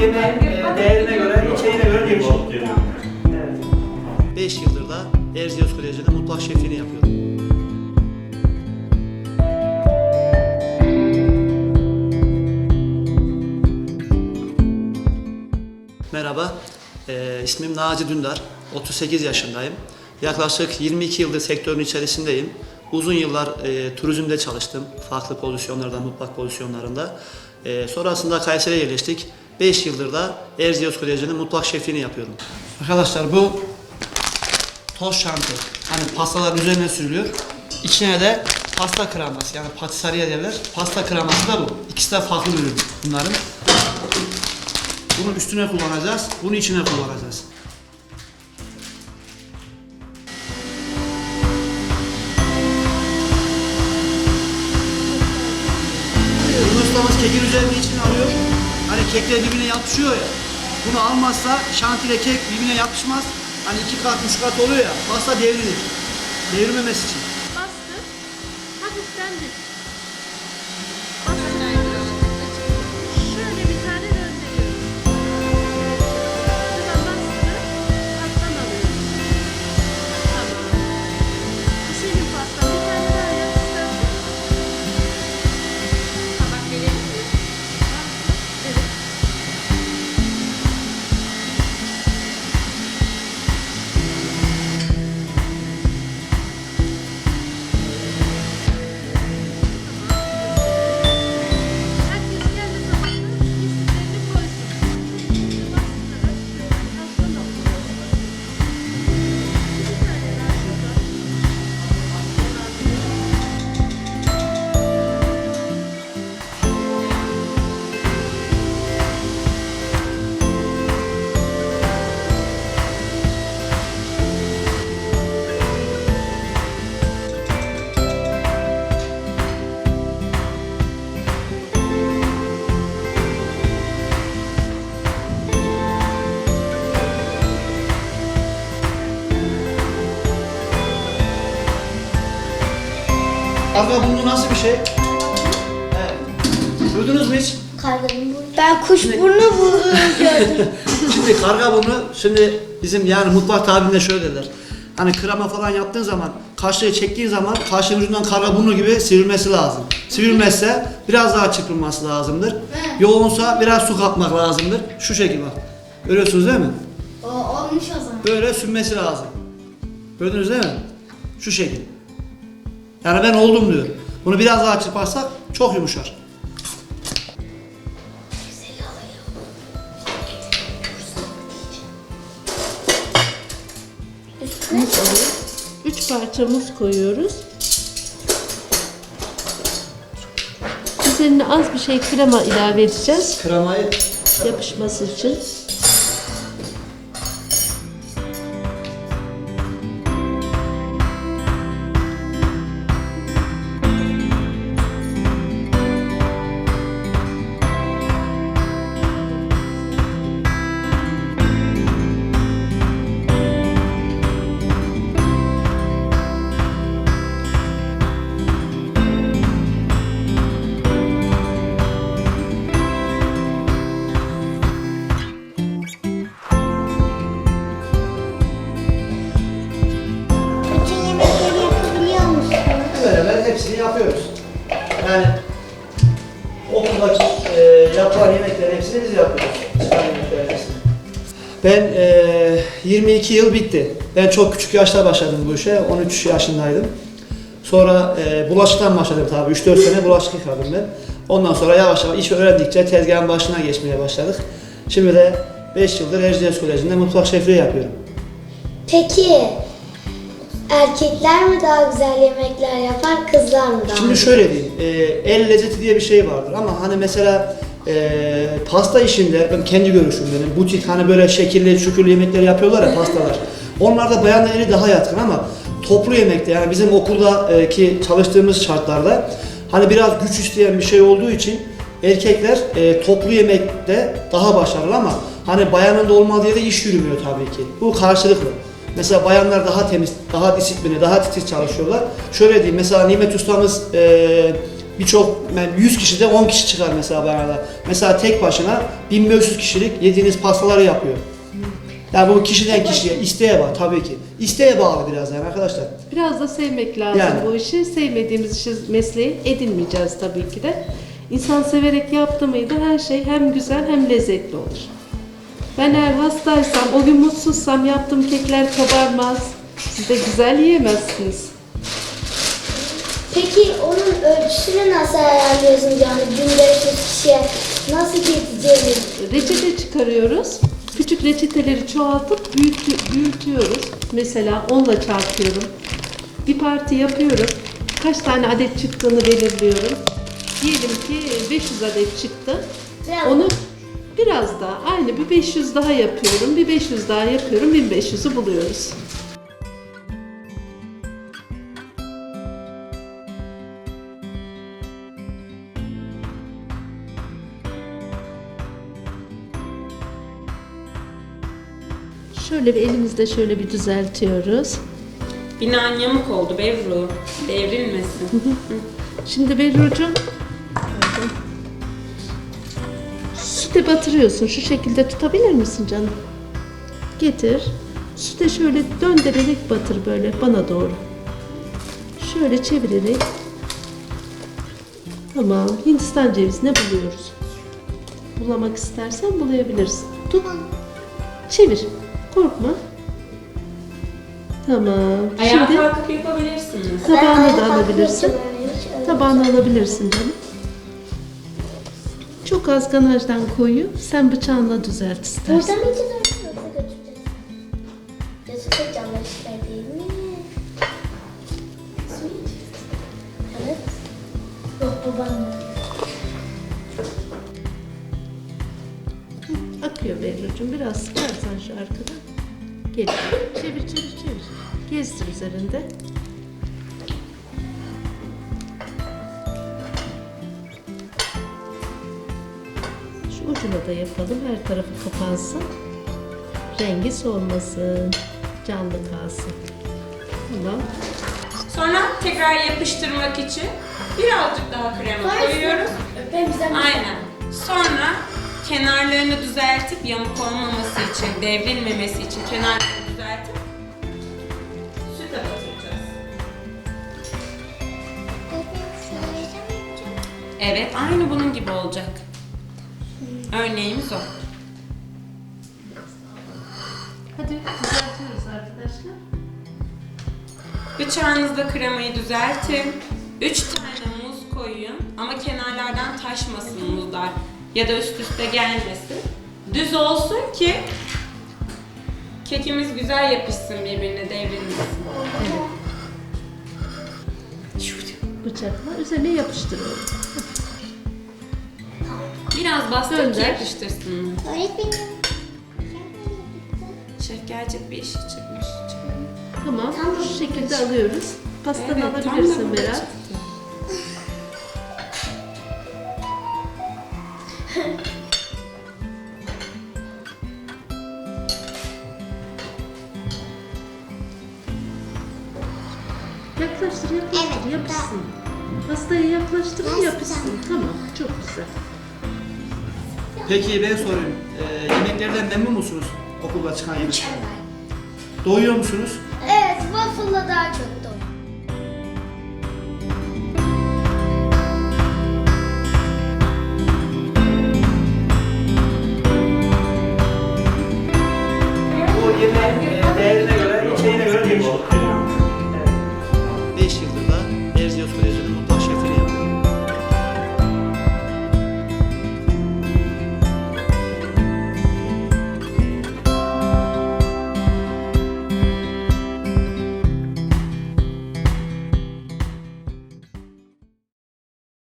yemeğin e, değerine göre, içeriğine göre değişir. Evet. 5 yıldır da Erciyes Koleji'nde mutfak şefliğini yapıyorum. Merhaba, e, ismim Naci Dündar, 38 yaşındayım. Yaklaşık 22 yıldır sektörün içerisindeyim. Uzun yıllar e, turizmde çalıştım, farklı pozisyonlarda, mutfak pozisyonlarında. E, sonrasında Kayseri'ye yerleştik. 5 yıldır da Erciyes Koleji'nin mutfak şefliğini yapıyorum. Arkadaşlar bu toz şanti. Hani pastaların üzerine sürülüyor. İçine de pasta kreması yani patisariye derler. Pasta kreması da bu. İkisi de farklı ürün bunların. Bunu üstüne kullanacağız, bunu içine kullanacağız. Ürün ustamız kekin üzerine içine alıyor. Kekler birbirine yapışıyor ya. Bunu almazsa şantiyle kek birbirine yapışmaz. Hani iki kat, üç kat oluyor ya. Pasta devrilir. Devrilmemesi için. Karga burnu nasıl bir şey? Evet. Duydunuz mu hiç? Karganın burnu. Ben kuş burnu bu- gördüm. Şimdi karga burnu, şimdi bizim yani mutfak tabirinde şöyle derler. Hani krema falan yaptığın zaman, kaşığı çektiğin zaman kaşığın ucundan karga burnu gibi sivrilmesi lazım. Sivrilmezse biraz daha çırpılması lazımdır. Yoğunsa biraz su katmak lazımdır. Şu şekil bak. Görüyorsunuz değil mi? o olmuş o zaman. Böyle sünmesi lazım. Gördünüz değil mi? Şu şekil. Yani ben oldum diyor. Bunu biraz daha çırparsak çok yumuşar. Üç parçamız koyuyoruz. Üzerine az bir şey krema ilave edeceğiz Kremayı yapışması için. Yapıyoruz. Yani okuldaki e, yapılan yemeklerin hepsini biz yapıyoruz. Çıkan yemeklerin. Ben e, 22 yıl bitti. Ben çok küçük yaşta başladım bu işe. 13 yaşındaydım. Sonra e, bulaşıktan başladım tabii. 3-4 sene bulaşık yıkadım ben. Ondan sonra yavaş yavaş iş öğrendikçe tezgahın başına geçmeye başladık. Şimdi de 5 yıldır Erciyes Koleji'nde mutfak şefliği yapıyorum. Peki erkekler mi daha güzel yemekler yapar, kızlar mı daha? Şimdi şöyle diyeyim, e, el lezzeti diye bir şey vardır ama hani mesela e, pasta işinde, ben kendi görüşüm benim, butik hani böyle şekilli, şükürlü yemekler yapıyorlar ya pastalar. Onlarda bayanlar eli daha yatkın ama toplu yemekte yani bizim okuldaki çalıştığımız şartlarda hani biraz güç isteyen bir şey olduğu için erkekler e, toplu yemekte daha başarılı ama hani bayanın da olmadığı yerde iş yürümüyor tabii ki. Bu karşılıklı. Mesela bayanlar daha temiz, daha disiplinli, daha titiz çalışıyorlar. Şöyle diyeyim, mesela Nimet Ustamız e, birçok yani 100 kişide 10 kişi çıkar mesela beraber. Mesela tek başına 1500 kişilik yediğiniz pastaları yapıyor. Yani bu kişiden kişiye, isteğe bağlı tabii ki. İsteğe bağlı biraz yani arkadaşlar. Biraz da sevmek lazım Yani. bu işi. Sevmediğimiz işi mesleği edinmeyeceğiz tabii ki de. İnsan severek yaptı mıydı her şey hem güzel hem lezzetli olur. Ben eğer hastaysam, o gün mutsuzsam yaptığım kekler kabarmaz. Siz de güzel yiyemezsiniz. Peki onun ölçüsünü nasıl ayarlıyorsun yani 1500 kişiye nasıl yeteceğini? Reçete çıkarıyoruz. Küçük reçeteleri çoğaltıp büyütü- büyütüyoruz. Mesela 10'la çarpıyorum. Bir parti yapıyorum. Kaç tane adet çıktığını belirliyorum. Diyelim ki 500 adet çıktı. Biraz- Onu biraz daha aynı bir 500 daha yapıyorum. Bir 500 daha yapıyorum. 1500'ü buluyoruz. Şöyle bir elimizde şöyle bir düzeltiyoruz. Binan yamuk oldu Bevru. Devrilmesin. Şimdi Berrucuğum süte batırıyorsun. Şu şekilde tutabilir misin canım? Getir. Süte şöyle döndürerek batır böyle bana doğru. Şöyle çevirerek. Tamam. Hindistan cevizini buluyoruz. Bulamak istersen bulayabilirsin. Tut. Çevir. Korkma. Tamam. Ayağa Şimdi kalkıp yapabilirsiniz. tabağını da alabilirsin. Tabağını alabilirsin canım. Çok az ganajdan koyu. Sen bıçağınla düzelt istersen. Burada mı yiyeceğiz yoksa götüreceğiz? Götürecek canlar işte değil mi? Su yiyeceğiz. Evet. Yok babam. Akıyor Berrucuğum. Biraz sıkarsan şu arkadan. Gel. Çevir çevir çevir. Gezdir üzerinde. Ucuna da yapalım. Her tarafı kapansın. Rengi solmasın. Canlı kalsın. Tamam. Sonra tekrar yapıştırmak için birazcık daha krema koyuyoruz. Aynen. Sonra kenarlarını düzeltip yamuk olmaması için, devrilmemesi için kenarlarını düzeltip süte batıracağız. Evet, aynı bunun gibi olacak. Örneğimiz o. Hadi düzeltiyoruz arkadaşlar. Bıçağınızda kremayı düzeltin. 3 tane muz koyun ama kenarlardan taşmasın muzlar ya da üst üste gelmesin. Düz olsun ki kekimiz güzel yapışsın birbirine devrilmesin. Bıçakla üzerine yapıştırıyorum. Biraz bastır ki Gönder. yapıştırsın. Öğretmenim. Şef gerçek bir işi çıkmış. Tamam. Tamam. Şu şekilde alıyoruz. Pastanı Evet, tam da alabilirsin burada Berat. çıktı. Yaklaştır, yaklaştır, Evet, yapışsın. Pastayı yaklaştırın, yapışsın. Tamam, çok güzel. Peki ben sorayım. Ee, yemeklerden memnun musunuz? Okulda çıkan yemeklerden. Doyuyor musunuz? Evet, waffle'la daha çok